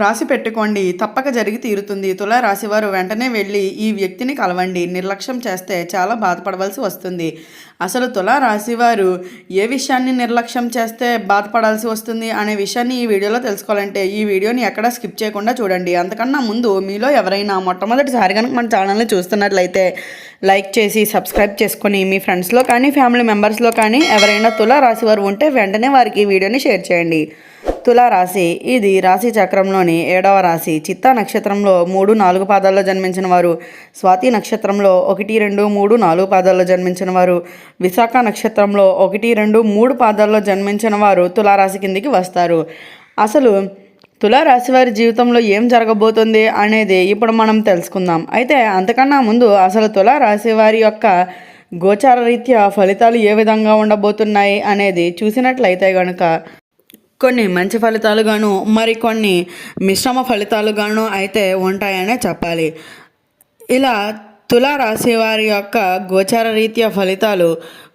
రాసి పెట్టుకోండి. తప్పక జరిగి తీరుతుంది. తులా రాశివారు వెంటనే వెళ్ళి ఈ వ్యక్తిని కలవండి. నిర్లక్ష్యం చేస్తే చాలా బాధపడవలసి వస్తుంది. అసలు తులా రాశివారు ఏ విషయాన్ని నిర్లక్ష్యం చేస్తే బాధపడాల్సి వస్తుంది అనే విషయాన్ని ఈ వీడియోలో తెలుసుకోవాలంటే ఈ వీడియోని ఎక్కడా స్కిప్ చేయకుండా చూడండి. అంతకన్నా ముందు మీలో ఎవరైనా మొట్టమొదటిసారి కనుక మన ఛానల్ని చూస్తున్నట్లయితే లైక్ చేసి సబ్స్క్రైబ్ చేసుకొని మీ ఫ్రెండ్స్లో కానీ ఫ్యామిలీ మెంబర్స్లో కానీ ఎవరైనా తులారాశివారు ఉంటే వెంటనే వారికి ఈ వీడియోని షేర్ చేయండి. తులారాశి ఇది రాశి చక్రంలోని ఏడవ రాశి. చిత్తా నక్షత్రంలో మూడు నాలుగు పాదాల్లో జన్మించిన వారు. స్వాతి నక్షత్రంలో ఒకటి రెండు మూడు నాలుగు పాదాల్లో జన్మించిన వారు. విశాఖ నక్షత్రంలో ఒకటి రెండు మూడు పాదాల్లో జన్మించిన వారు తులారాశి కిందికి వస్తారు. అసలు తులారాశి వారి జీవితంలో ఏం జరగబోతుంది అనేది ఇప్పుడు మనం తెలుసుకుందాం. అయితే అంతకన్నా ముందు అసలు తులారాశి వారి యొక్క గోచార రీత్యా ఫలితాలు ఏ విధంగా ఉండబోతున్నాయి అనేది చూసినట్లయితే కనుక కొన్ని మంచి ఫలితాలుగాను మరికొన్ని మిశ్రమ ఫలితాలుగాను అయితే ఉంటాయనే చెప్పాలి. ఇలా తులారాశి వారి యొక్క గోచార రీత్యా ఫలితాలు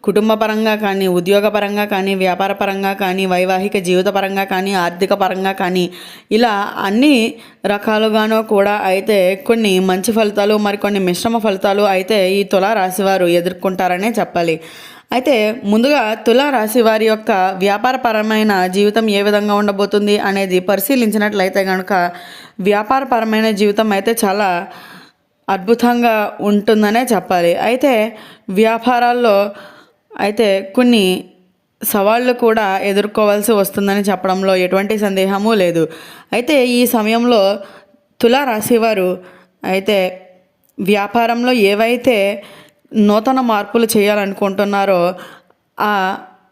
కుటుంబపరంగా కానీ ఉద్యోగపరంగా కానీ వ్యాపార పరంగా కానీ వైవాహిక జీవితపరంగా కానీ ఆర్థిక పరంగా కానీ ఇలా అన్ని రకాలుగానో కూడా అయితే కొన్ని మంచి ఫలితాలు మరికొన్ని మిశ్రమ ఫలితాలు అయితే ఈ తులారాశి వారు ఎదుర్కొంటారనే చెప్పాలి. అయితే ముందుగా తులారాశి వారి యొక్క వ్యాపారపరమైన జీవితం ఏ విధంగా ఉండబోతుంది అనేది పరిశీలించినట్లయితే కనుక వ్యాపారపరమైన జీవితం అయితే చాలా అద్భుతంగా ఉంటుందనే చెప్పాలి. అయితే వ్యాపారాల్లో అయితే కొన్ని సవాళ్ళు కూడా ఎదుర్కోవాల్సి వస్తుందని చెప్పడంలో ఎటువంటి సందేహము లేదు. అయితే ఈ సమయంలో తులారాశి రాశివారు అయితే వ్యాపారంలో ఏవైతే నూతన మార్పులు చేయాలనుకుంటున్నారో ఆ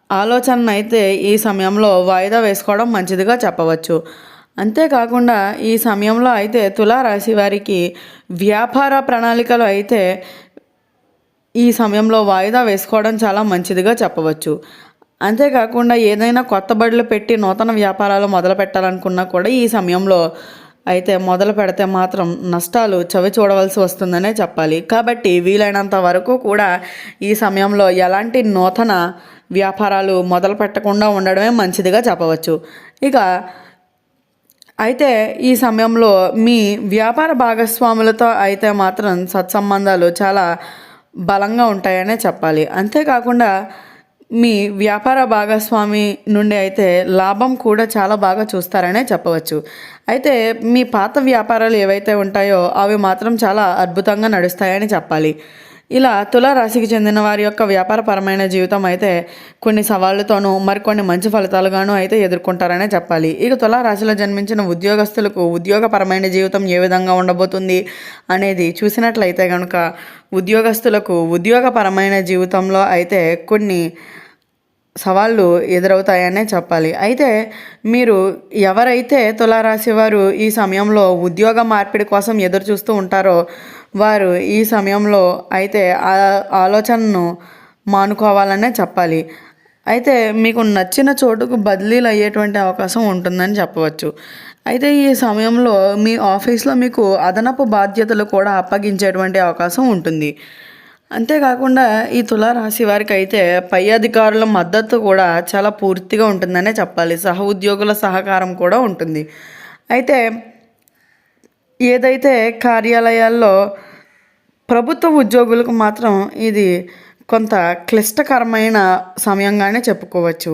ఆలోచన అయితే ఈ సమయంలో వాయిదా వేసుకోవడం మంచిదిగా చెప్పవచ్చు. అంతేకాకుండా ఈ సమయంలో అయితే తులారాశి వారికి వ్యాపార ప్రణాళికలు అయితే ఈ సమయంలో వాయిదా వేసుకోవడం చాలా మంచిదిగా చెప్పవచ్చు. అంతేకాకుండా ఏదైనా కొత్త బడులు పెట్టి నూతన వ్యాపారాలు మొదలు పెట్టాలనుకున్నా కూడా ఈ సమయంలో అయితే మొదలు పెడితే మాత్రం నష్టాలు చవి చూడవలసి వస్తుందనే చెప్పాలి. కాబట్టి వీలైనంత వరకు కూడా ఈ సమయంలో ఎలాంటి నూతన వ్యాపారాలు మొదలు పెట్టకుండా ఉండడమే మంచిదిగా చెప్పవచ్చు. ఇక అయితే ఈ సమయంలో మీ వ్యాపార భాగస్వాములతో అయితే మాత్రం సత్సంబంధాలు చాలా బలంగా ఉంటాయనే చెప్పాలి. అంతేకాకుండా మీ వ్యాపార భాగస్వామి నుండి అయితే లాభం కూడా చాలా బాగా చూస్తారనే చెప్పవచ్చు. అయితే మీ పాత వ్యాపారాలు ఏవైతే ఉంటాయో అవి మాత్రం చాలా అద్భుతంగా నడుస్తాయని చెప్పాలి. ఇలా తుల రాశికి చెందిన వారి యొక్క వ్యాపారపరమైన జీవితం అయితే కొన్ని సవాళ్ళతోనూ మరికొన్ని మంచి ఫలితాలుగాను అయితే ఎదుర్కొంటారనే చెప్పాలి. ఇక తుల రాశిలో జన్మించిన ఉద్యోగస్తులకు ఉద్యోగపరమైన జీవితం ఏ విధంగా ఉండబోతుంది అనేది చూసినట్లయితే కనుక ఉద్యోగస్తులకు ఉద్యోగపరమైన జీవితంలో అయితే కొన్ని సవాళ్ళు ఎదురవుతాయనే చెప్పాలి. అయితే మీరు ఎవరైతే తులారాశి వారు ఈ సమయంలో ఉద్యోగ మార్పిడి కోసం ఎదురు చూస్తూ ఉంటారో వారు ఈ సమయంలో అయితే ఆ ఆలోచనను మానుకోవాలనే చెప్పాలి. అయితే మీకు నచ్చిన చోటుకు బదిలీలు అయ్యేటువంటి అవకాశం ఉంటుందని చెప్పవచ్చు. అయితే ఈ సమయంలో మీ ఆఫీస్లో మీకు అదనపు బాధ్యతలు కూడా అప్పగించేటువంటి అవకాశం ఉంటుంది. అంతేకాకుండా ఈ తులారాశి వారికి అయితే పై అధికారుల మద్దతు కూడా చాలా పూర్తిగా ఉంటుందనే చెప్పాలి. సహ ఉద్యోగుల సహకారం కూడా ఉంటుంది. అయితే ఏదైతే కార్యాలయాల్లో ప్రభుత్వ ఉద్యోగులకు మాత్రం ఇది కొంత క్లిష్టకరమైన సమయంగానే చెప్పుకోవచ్చు.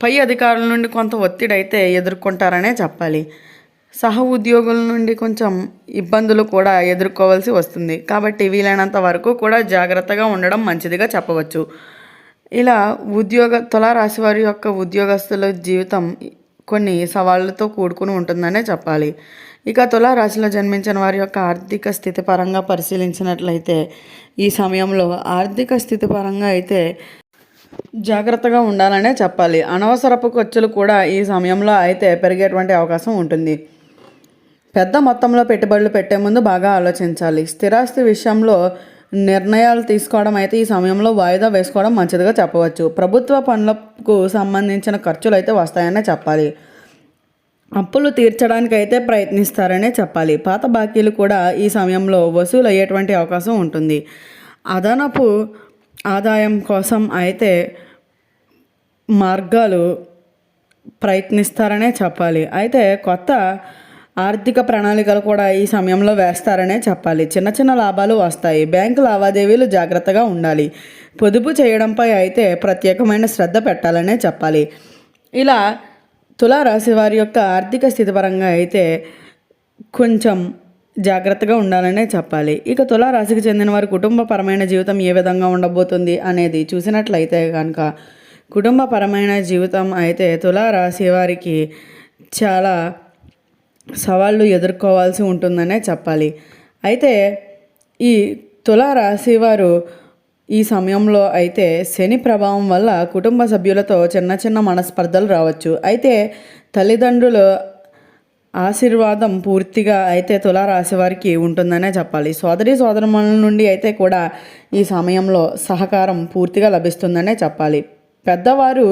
పై అధికారుల నుండి కొంత ఒత్తిడి అయితే ఎదుర్కొంటారనే చెప్పాలి. సహ ఉద్యోగుల నుండి కొంచెం ఇబ్బందులు కూడా ఎదుర్కోవాల్సి వస్తుంది. కాబట్టి వీలైనంత వరకు కూడా జాగ్రత్తగా ఉండడం మంచిదిగా చెప్పవచ్చు. ఇలా ఉద్యోగ తులారాశి వారి యొక్క ఉద్యోగస్తుల జీవితం కొన్ని సవాళ్ళతో కూడుకుని ఉంటుందనే చెప్పాలి. ఇక తులారాశిలో జన్మించిన వారి యొక్క ఆర్థిక స్థితి పరంగా పరిశీలించినట్లయితే ఈ సమయంలో ఆర్థిక స్థితి పరంగా అయితే జాగ్రత్తగా ఉండాలనే చెప్పాలి. అనవసరపు ఖర్చులు కూడా ఈ సమయంలో అయితే పెరిగేటువంటి అవకాశం ఉంటుంది. పెద్ద మొత్తంలో పెట్టుబడులు పెట్టే ముందు బాగా ఆలోచించాలి. స్థిరాస్తి విషయంలో నిర్ణయాలు తీసుకోవడం అయితే ఈ సమయంలో వాయిదా వేసుకోవడం మంచిదిగా చెప్పవచ్చు. ప్రభుత్వ పనులకు సంబంధించిన ఖర్చులు అయితే వస్తాయనే చెప్పాలి. అప్పులు తీర్చడానికి అయితే ప్రయత్నిస్తారనే చెప్పాలి. పాత బాకీలు కూడా ఈ సమయంలో వసూలు అయ్యేటువంటి అవకాశం ఉంటుంది. అదనపు ఆదాయం కోసం అయితే మార్గాలు ప్రయత్నిస్తారనే చెప్పాలి. అయితే కొత్త ఆర్థిక ప్రణాళికలు కూడా ఈ సమయంలో వేస్తారనే చెప్పాలి. చిన్న చిన్న లాభాలు వస్తాయి. బ్యాంకు లావాదేవీలు జాగ్రత్తగా ఉండాలి. పొదుపు చేయడంపై అయితే ప్రత్యేకమైన శ్రద్ధ పెట్టాలనే చెప్పాలి. ఇలా తులారాశి వారి యొక్క ఆర్థిక స్థితి పరంగా అయితే కొంచెం జాగ్రత్తగా ఉండాలనే చెప్పాలి. ఇక తులారాశికి చెందిన వారి కుటుంబపరమైన జీవితం ఏ విధంగా ఉండబోతుంది అనేది చూసినట్లయితే కనుక కుటుంబపరమైన జీవితం అయితే తులారాశి వారికి చాలా సవాళ్ళు ఎదుర్కోవాల్సి ఉంటుందనే చెప్పాలి. అయితే ఈ తులారాశి వారు ఈ సమయంలో అయితే శని ప్రభావం వల్ల కుటుంబ సభ్యులతో చిన్న చిన్న మనస్పర్ధలు రావచ్చు. అయితే తల్లిదండ్రులు ఆశీర్వాదం పూర్తిగా అయితే తులారాశి వారికి ఉంటుందనే చెప్పాలి. సోదరి సోదరుమణుల నుండి అయితే కూడా ఈ సమయంలో సహకారం పూర్తిగా లభిస్తుందనే చెప్పాలి. పెద్దవారు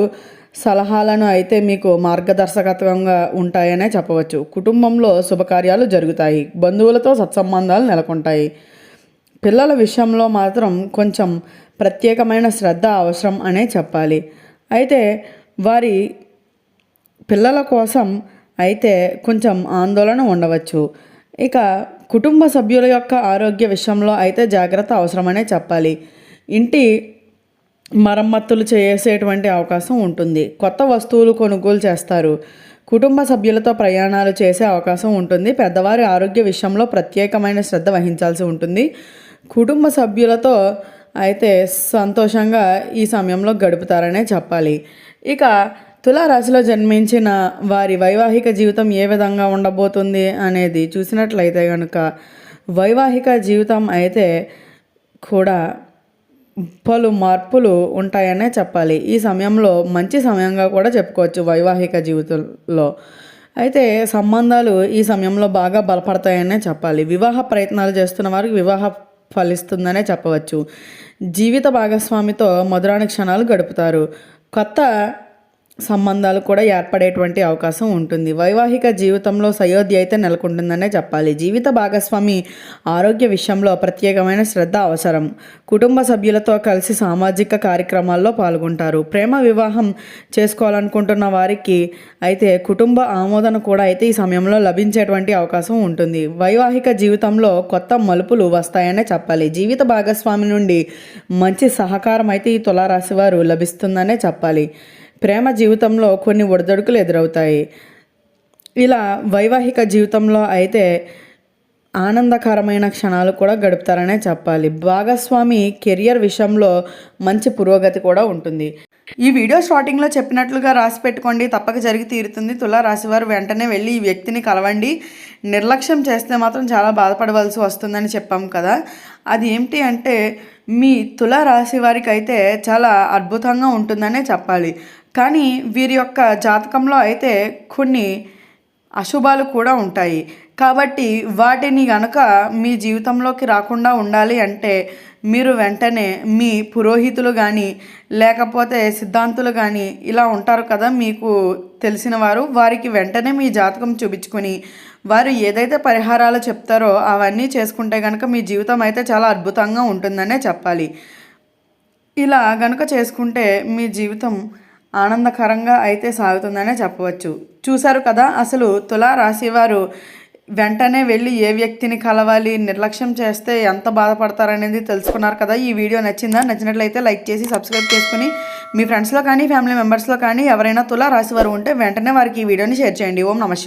సలహాలను అయితే మీకు మార్గదర్శకత్వంగా ఉంటాయనే చెప్పవచ్చు. కుటుంబంలో శుభకార్యాలు జరుగుతాయి. బంధువులతో సత్సంబంధాలు నెలకొంటాయి. పిల్లల విషయంలో మాత్రం కొంచెం ప్రత్యేకమైన శ్రద్ధ అవసరం అనే చెప్పాలి. అయితే వారి పిల్లల కోసం అయితే కొంచెం ఆందోళన ఉండవచ్చు. ఇక కుటుంబ సభ్యుల యొక్క ఆరోగ్య విషయంలో అయితే జాగ్రత్త అవసరమనే చెప్పాలి. ఇంటి మరమ్మతులు చేసేటువంటి అవకాశం ఉంటుంది. కొత్త వస్తువులు కొనుగోలు చేస్తారు. కుటుంబ సభ్యులతో ప్రయాణాలు చేసే అవకాశం ఉంటుంది. పెద్దవారి ఆరోగ్య విషయంలో ప్రత్యేకమైన శ్రద్ధ వహించాల్సి ఉంటుంది. కుటుంబ సభ్యులతో అయితే సంతోషంగా ఈ సమయంలో గడుపుతారనే చెప్పాలి. ఇక తులారాశిలో జన్మించిన వారి వైవాహిక జీవితం ఏ విధంగా ఉండబోతుంది అనేది చూసినట్లయితే కనుక వైవాహిక జీవితం అయితే కూడా పలు మార్పులు ఉంటాయనే చెప్పాలి. ఈ సమయంలో మంచి సమయంగా కూడా చెప్పుకోవచ్చు వైవాహిక జీవితంలో. అయితే సంబంధాలు ఈ సమయంలో బాగా బలపడతాయనే చెప్పాలి. వివాహ ప్రయత్నాలు చేస్తున్న వారికి వివాహ ఫలిస్తుందనే చెప్పవచ్చు. జీవిత భాగస్వామితో మధురాని క్షణాలు గడుపుతారు. కొత్త సంబంధాలు కూడా ఏర్పడేటువంటి అవకాశం ఉంటుంది. వైవాహిక జీవితంలో సయోధ్య అయితే నెలకొంటుందనే చెప్పాలి. జీవిత భాగస్వామి ఆరోగ్య విషయంలో ప్రత్యేకమైన శ్రద్ధ అవసరం. కుటుంబ సభ్యులతో కలిసి సామాజిక కార్యక్రమాల్లో పాల్గొంటారు. ప్రేమ వివాహం చేసుకోవాలనుకుంటున్న వారికి అయితే కుటుంబ ఆమోదన కూడా అయితే ఈ సమయంలో లభించేటువంటి అవకాశం ఉంటుంది. వైవాహిక జీవితంలో కొత్త మలుపులు వస్తాయనే చెప్పాలి. జీవిత భాగస్వామి నుండి మంచి సహకారం అయితే ఈ తులారాశి వారు లభిస్తుందనే చెప్పాలి. ప్రేమ జీవితంలో కొన్ని ఒడిదొడుకులు ఎదురవుతాయి. ఇలా వైవాహిక జీవితంలో అయితే ఆనందకరమైన క్షణాలు కూడా గడుపుతారనే చెప్పాలి. భాగస్వామి కెరియర్ విషయంలో మంచి పురోగతి కూడా ఉంటుంది. ఈ వీడియో స్టార్టింగ్లో చెప్పినట్లుగా రాసి పెట్టుకోండి. తప్పక జరిగి తీరుతుంది. తులా రాశివారు వెంటనే వెళ్ళి ఈ వ్యక్తిని కలవండి. నిర్లక్ష్యం చేస్తే మాత్రం చాలా బాధపడవలసి వస్తుందని చెప్పాం కదా. అది ఏమిటి అంటే మీ తులా రాశి వారికి అయితే చాలా అద్భుతంగా ఉంటుందనే చెప్పాలి. కానీ వీరి యొక్క జాతకంలో అయితే కొన్ని అశుభాలు కూడా ఉంటాయి. కాబట్టి వాటిని గనక మీ జీవితంలోకి రాకుండా ఉండాలి అంటే మీరు వెంటనే మీ పురోహితులు కానీ లేకపోతే సిద్ధాంతులు కానీ ఇలా ఉంటారు కదా మీకు తెలిసిన వారు వారికి వెంటనే మీ జాతకం చూపించుకొని వారు ఏదైతే పరిహారాలు చెప్తారో అవన్నీ చేసుకుంటే కనుక మీ జీవితం అయితే చాలా అద్భుతంగా ఉంటుందనే చెప్పాలి. ఇలా గనుక చేసుకుంటే మీ జీవితం ఆనందకరంగా అయితే సాగుతుందనే చెప్పవచ్చు. చూశారు కదా అసలు తులా వారు వెంటనే వెళ్ళి ఏ వ్యక్తిని కలవాలి నిర్లక్ష్యం చేస్తే ఎంత బాధపడతారనేది తెలుసుకున్నారు కదా. ఈ వీడియో నచ్చిందా? నచ్చినట్లయితే లైక్ చేసి సబ్స్క్రైబ్ చేసుకుని మీ ఫ్రెండ్స్లో కానీ ఫ్యామిలీ మెంబర్స్లో కానీ ఎవరైనా తులా రాశివారు ఉంటే వెంటనే వారికి ఈ వీడియోని షేర్ చేయండి. ఓం నమస్కారం